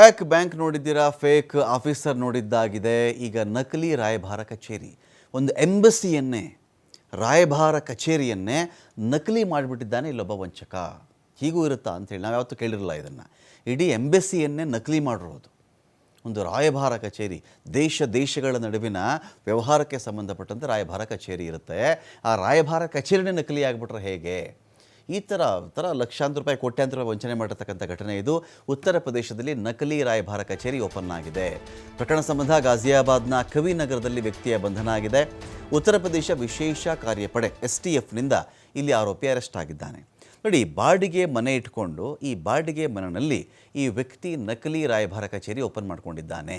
Back bank ನೋಡಿದ್ದೀರಾ? Fake officer ನೋಡಿದ್ದಾಗಿದೆ. ಈಗ ನಕಲಿ ರಾಯಭಾರ ಕಚೇರಿ. ಒಂದು ಎಂಬಸಿಯನ್ನೇ ರಾಯಭಾರ ಕಚೇರಿಯನ್ನೇ ನಕಲಿ ಮಾಡಿಬಿಟ್ಟಿದ್ದಾನೆ ಇಲ್ಲೊಬ್ಬ ವಂಚಕ. ಹೀಗೂ ಇರುತ್ತಾ ಅಂತೇಳಿ ನಾವು ಯಾವತ್ತೂ ಕೇಳಿರಲ್ಲ ಇದನ್ನು. ಇಡೀ ಎಂಬಸಿಯನ್ನೇ ನಕಲಿ ಮಾಡಿರೋದು. ಒಂದು ರಾಯಭಾರ ಕಚೇರಿ. ದೇಶ ದೇಶಗಳ ನಡುವಿನ ವ್ಯವಹಾರಕ್ಕೆ ಸಂಬಂಧಪಟ್ಟಂತೆ ರಾಯಭಾರ ಕಚೇರಿ ಇರುತ್ತೆ. ಆ ರಾಯಭಾರ ಕಚೇರಿನೇ ನಕಲಿ ಆಗಿಬಿಟ್ರೆ ಹೇಗೆ? ಈ ಥರ ಥರ ಲಕ್ಷಾಂತರ ರೂಪಾಯಿ, ಕೋಟ್ಯಾಂತರ ವಂಚನೆ ಮಾಡಿರ್ತಕ್ಕಂಥ ಘಟನೆ ಇದು. ಉತ್ತರ ಪ್ರದೇಶದಲ್ಲಿ ನಕಲಿ ರಾಯಭಾರ ಕಚೇರಿ ಓಪನ್ ಆಗಿದೆ. ಪ್ರಕರಣ ಸಂಬಂಧ ಗಾಜಿಯಾಬಾದ್ನ ಕವಿನಗರದಲ್ಲಿ ವ್ಯಕ್ತಿಯ ಬಂಧನ ಆಗಿದೆ. ಉತ್ತರ ಪ್ರದೇಶ ವಿಶೇಷ ಕಾರ್ಯಪಡೆ ಎಸ್ ಟಿ ಎಫ್ನಿಂದ ಇಲ್ಲಿ ಆರೋಪಿ ಅರೆಸ್ಟ್ ಆಗಿದ್ದಾನೆ. ನೋಡಿ ಬಾಡಿಗೆ ಮನೆ ಇಟ್ಕೊಂಡು, ಈ ಬಾಡಿಗೆ ಮನೆಯಲ್ಲಿ ಈ ವ್ಯಕ್ತಿ ನಕಲಿ ರಾಯಭಾರ ಕಚೇರಿ ಓಪನ್ ಮಾಡ್ಕೊಂಡಿದ್ದಾನೆ.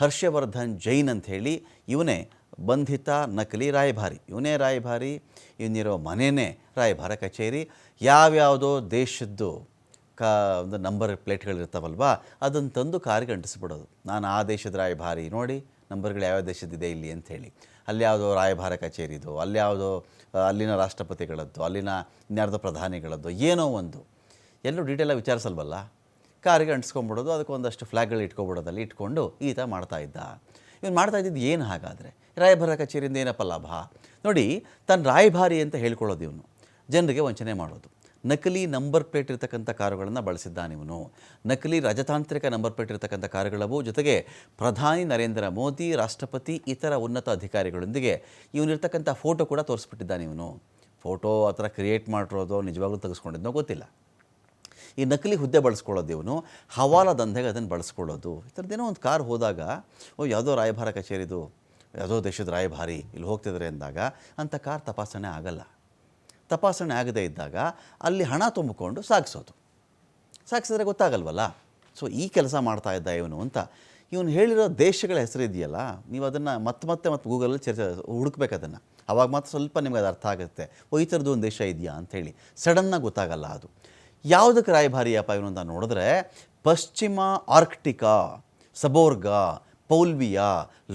ಹರ್ಷವರ್ಧನ್ ಜೈನ್ ಅಂತ ಹೇಳಿ, ಇವನೇ ಬಂಧಿತ ನಕಲಿ ರಾಯಭಾರಿ. ಇವನೇ ರಾಯಭಾರಿ, ಇವನಿರೋ ಮನೆಯೇ ರಾಯಭಾರ ಕಚೇರಿ. ಯಾವ್ಯಾವುದೋ ದೇಶದ್ದು ಕಾ, ಒಂದು ನಂಬರ್ ಪ್ಲೇಟ್ಗಳಿರ್ತಾವಲ್ವ, ಅದನ್ನು ತಂದು ಕಾರಿಗೆ ಅಂಟಿಸ್ಬಿಡೋದು. ನಾನು ಆ ದೇಶದ ರಾಯಭಾರಿ, ನೋಡಿ ನಂಬರ್ಗಳು ಯಾವ್ಯಾವ ದೇಶದ್ದಿದೆ ಇಲ್ಲಿ ಅಂಥೇಳಿ ಅಲ್ಲಿ ಯಾವುದೋ ರಾಯಭಾರ ಕಚೇರಿದು, ಅಲ್ಲಿ ಯಾವುದೋ, ಅಲ್ಲಿನ ರಾಷ್ಟ್ರಪತಿಗಳದ್ದು, ಅಲ್ಲಿನ ಇನ್ಯಾರ್ದೋ ಪ್ರಧಾನಿಗಳದ್ದು, ಏನೋ ಒಂದು. ಎಲ್ಲೂ ಡೀಟೇಲಾಗಿ ವಿಚಾರಿಸಲ್ವಲ್ಲ? ಕಾರಿಗೆ ಅಂಟಿಸ್ಕೊಂಬಿಡೋದು ಅದಕ್ಕೆ ಒಂದಷ್ಟು ಫ್ಲ್ಯಾಗ್ಗಳು ಇಟ್ಕೊಬಿಡೋದಲ್ಲಿ ಇಟ್ಕೊಂಡು ಈತ ಮಾಡ್ತಾ ಇದ್ದ. ಇವನು ಮಾಡ್ತಾ ಇದ್ದಿದ್ದು ಏನು ಹಾಗಾದರೆ? ರಾಯಭಾರ ಕಚೇರಿಯಿಂದ ಏನಪ್ಪ ಲಾಭ? ನೋಡಿ ತನ್ನ ರಾಯಭಾರಿ ಅಂತ ಹೇಳ್ಕೊಳ್ಳೋದು ಇವನು. ಜನರಿಗೆ ವಂಚನೆ ಮಾಡೋದು. ನಕಲಿ ನಂಬರ್ ಪ್ಲೇಟ್ ಇರ್ತಕ್ಕಂಥ ಕಾರುಗಳನ್ನು ಬಳಸಿದ್ದಾನೆ ಇವನು. ನಕಲಿ ರಾಜತಾಂತ್ರಿಕ ನಂಬರ್ ಪ್ಲೇಟ್ ಇರ್ತಕ್ಕಂಥ ಕಾರುಗಳವು ಜೊತೆಗೆ ಪ್ರಧಾನಿ ನರೇಂದ್ರ ಮೋದಿ, ರಾಷ್ಟ್ರಪತಿ, ಇತರ ಉನ್ನತ ಅಧಿಕಾರಿಗಳೊಂದಿಗೆ ಇವನಿರ್ತಕ್ಕಂಥ ಫೋಟೋ ಕೂಡ ತೋರಿಸ್ಬಿಟ್ಟಿದ್ದಾನೆ ಇವನು. ಫೋಟೋ ಆ ಥರ ಕ್ರಿಯೇಟ್ ಮಾಡಿರೋದು ನಿಜವಾಗ್ಲೂ ತೆಗೆಸ್ಕೊಂಡಿದ್ನೋ ಗೊತ್ತಿಲ್ಲ. ಈ ನಕಲಿ ಹುದ್ದೆ ಬಳಸ್ಕೊಳ್ಳೋದು ಇವನು. ಹವಾಲ ದಂಧೆಗೆ ಅದನ್ನು ಬಳಸ್ಕೊಳ್ಳೋದು. ಈ ಥರದ್ದೇನೋ ಒಂದು ಕಾರ್ ಹೋದಾಗ, ಓ, ಯಾವುದೋ ರಾಯಭಾರ ಕಚೇರಿದು ಯಾವುದೋ ದೇಶದ ರಾಯಭಾರಿ ಇಲ್ಲಿ ಹೋಗ್ತಿದ್ದಾರೆ ಅಂದಾಗ ಅಂಥ ಕಾರ್ ತಪಾಸಣೆ ಆಗಲ್ಲ. ತಪಾಸಣೆ ಆಗದೇ ಇದ್ದಾಗ ಅಲ್ಲಿ ಹಣ ತುಂಬಿಕೊಂಡು ಸಾಗಿಸೋದು. ಸಾಗಿಸಿದ್ರೆ ಗೊತ್ತಾಗಲ್ವಲ್ಲ? ಸೊ ಈ ಕೆಲಸ ಮಾಡ್ತಾ ಇದ್ದ ಇವನು ಅಂತ. ಇವನು ಹೇಳಿರೋ ದೇಶಗಳ ಹೆಸರು ಇದೆಯಲ್ಲ, ನೀವು ಅದನ್ನು ಮತ್ತೆ ಮತ್ತೆ ಮತ್ತೆ ಗೂಗಲಲ್ಲಿ ಚರ್ಚೆ ಹುಡುಕ್ಬೇಕು ಅದನ್ನು. ಅವಾಗ ಮಾತ್ರ ಸ್ವಲ್ಪ ನಿಮಗೆ ಅದು ಅರ್ಥ ಆಗುತ್ತೆ. ಓ, ಈ ಥರದ್ದು ಒಂದು ದೇಶ ಇದೆಯಾ ಅಂಥೇಳಿ ಸಡನ್ನಾಗಿ ಗೊತ್ತಾಗಲ್ಲ ಅದು. ಯಾವುದಕ್ಕೆ ರಾಯಭಾರಿಯಪ್ಪ ಇವನು ಅಂತ ನೋಡಿದ್ರೆ, ಪಶ್ಚಿಮ ಆರ್ಕ್ಟಿಕಾ, ಸಬೋರ್ಗಾ ಪೌಲ್ವಿಯಾ,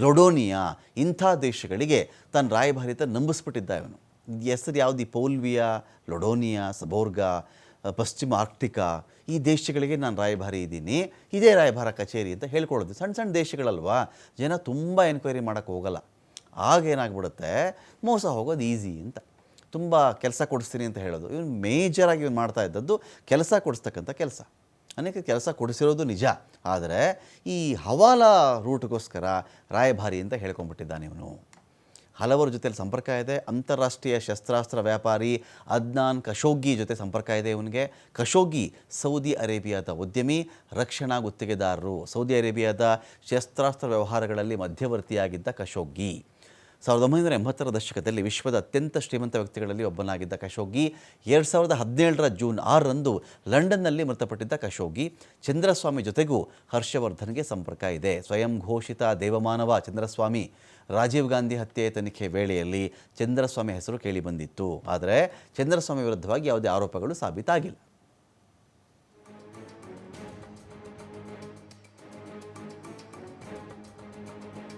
ಲೊಡೋನಿಯಾ ಇಂಥ ದೇಶಗಳಿಗೆ ತನ್ನ ರಾಯಭಾರಿತ ನಂಬಿಸ್ಬಿಟ್ಟಿದ್ದ ಇವನು ಹೆಸರು ಯಾವುದು? ಈ ಪೌಲ್ವಿಯಾ, ಲೊಡೋನಿಯಾ, ಸಬೋರ್ಗಾ ಪಶ್ಚಿಮ ಆರ್ಕ್ಟಿಕಾ ಈ ದೇಶಗಳಿಗೆ ನಾನು ರಾಯಭಾರಿ ಇದ್ದೀನಿ, ಇದೇ ರಾಯಭಾರ ಕಚೇರಿ ಅಂತ ಹೇಳ್ಕೊಳ್ಳೋದು. ಸಣ್ಣ ಸಣ್ಣ ದೇಶಗಳಲ್ವಾ? ಜನ ತುಂಬ ಎನ್ಕ್ವೈರಿ ಮಾಡೋಕ್ಕೆ ಹೋಗಲ್ಲ. ಆಗ ಏನಾಗ್ಬಿಡುತ್ತೆ? ಮೋಸ ಹೋಗೋದು ಈಸಿ ಅಂತ. ತುಂಬ ಕೆಲಸ ಕೊಡಿಸ್ತೀನಿ ಅಂತ ಹೇಳೋದು. ಇವನು ಮೇಜರಾಗಿ ಇವನು ಮಾಡ್ತಾ ಇದ್ದದ್ದು ಕೆಲಸ ಕೊಡಿಸ್ತಕ್ಕಂಥ ಕೆಲಸ. ಅನೇಕ ಕೆಲಸ ಕೊಡಿಸಿರೋದು ನಿಜ. ಆದರೆ ಈ ಹವಾಲಾ ರೂಟ್ಗೋಸ್ಕರ ರಾಯಭಾರಿ ಅಂತ ಹೇಳ್ಕೊಂಡ್ಬಿಟ್ಟಿದ್ದಾನೆ ಇವನು. ಹಲವರ ಜೊತೆಲಿ ಸಂಪರ್ಕ ಇದೆ. ಅಂತಾರಾಷ್ಟ್ರೀಯ ಶಸ್ತ್ರಾಸ್ತ್ರ ವ್ಯಾಪಾರಿ ಅದ್ನಾನ್ ಖಶೋಗಿ ಜೊತೆ ಸಂಪರ್ಕ ಇದೆ ಇವನಿಗೆ. ಖಶೋಗಿ, ಸೌದಿ ಅರೇಬಿಯಾದ ಉದ್ಯಮಿ, ರಕ್ಷಣಾ ಗುತ್ತಿಗೆದಾರರು. ಸೌದಿ ಅರೇಬಿಯಾದ ಶಸ್ತ್ರಾಸ್ತ್ರ ವ್ಯವಹಾರಗಳಲ್ಲಿ ಮಧ್ಯವರ್ತಿಯಾಗಿದ್ದ ಖಶೋಗಿ. ಸಾವಿರದ ಒಂಬೈನೂರ ಎಂಬತ್ತರ ದಶಕದಲ್ಲಿ ವಿಶ್ವದ ಅತ್ಯಂತ ಶ್ರೀಮಂತ ವ್ಯಕ್ತಿಗಳಲ್ಲಿ ಒಬ್ಬನಾಗಿದ್ದ ಕಶೋಗಿ, ಎರಡು ಸಾವಿರದ ಹದಿನೇಳರ ಜೂನ್ ಆರರಂದು ಲಂಡನ್ನಲ್ಲಿ ಮೃತಪಟ್ಟಿದ್ದ ಕಶೋಗಿ, ಚಂದ್ರಸ್ವಾಮಿ ಜೊತೆಗೂ ಹರ್ಷವರ್ಧನ್ಗೆ ಸಂಪರ್ಕ ಇದೆ. ಸ್ವಯಂ ಘೋಷಿತ ದೇವಮಾನವ ಚಂದ್ರಸ್ವಾಮಿ, ರಾಜೀವ್ ಗಾಂಧಿ ಹತ್ಯೆ ತನಿಖೆ ವೇಳೆಯಲ್ಲಿ ಚಂದ್ರಸ್ವಾಮಿ ಹೆಸರು ಕೇಳಿಬಂದಿತ್ತು ಆದರೆ ಚಂದ್ರಸ್ವಾಮಿ ವಿರುದ್ಧವಾಗಿ ಯಾವುದೇ ಆರೋಪಗಳು ಸಾಬೀತಾಗಿಲ್ಲ.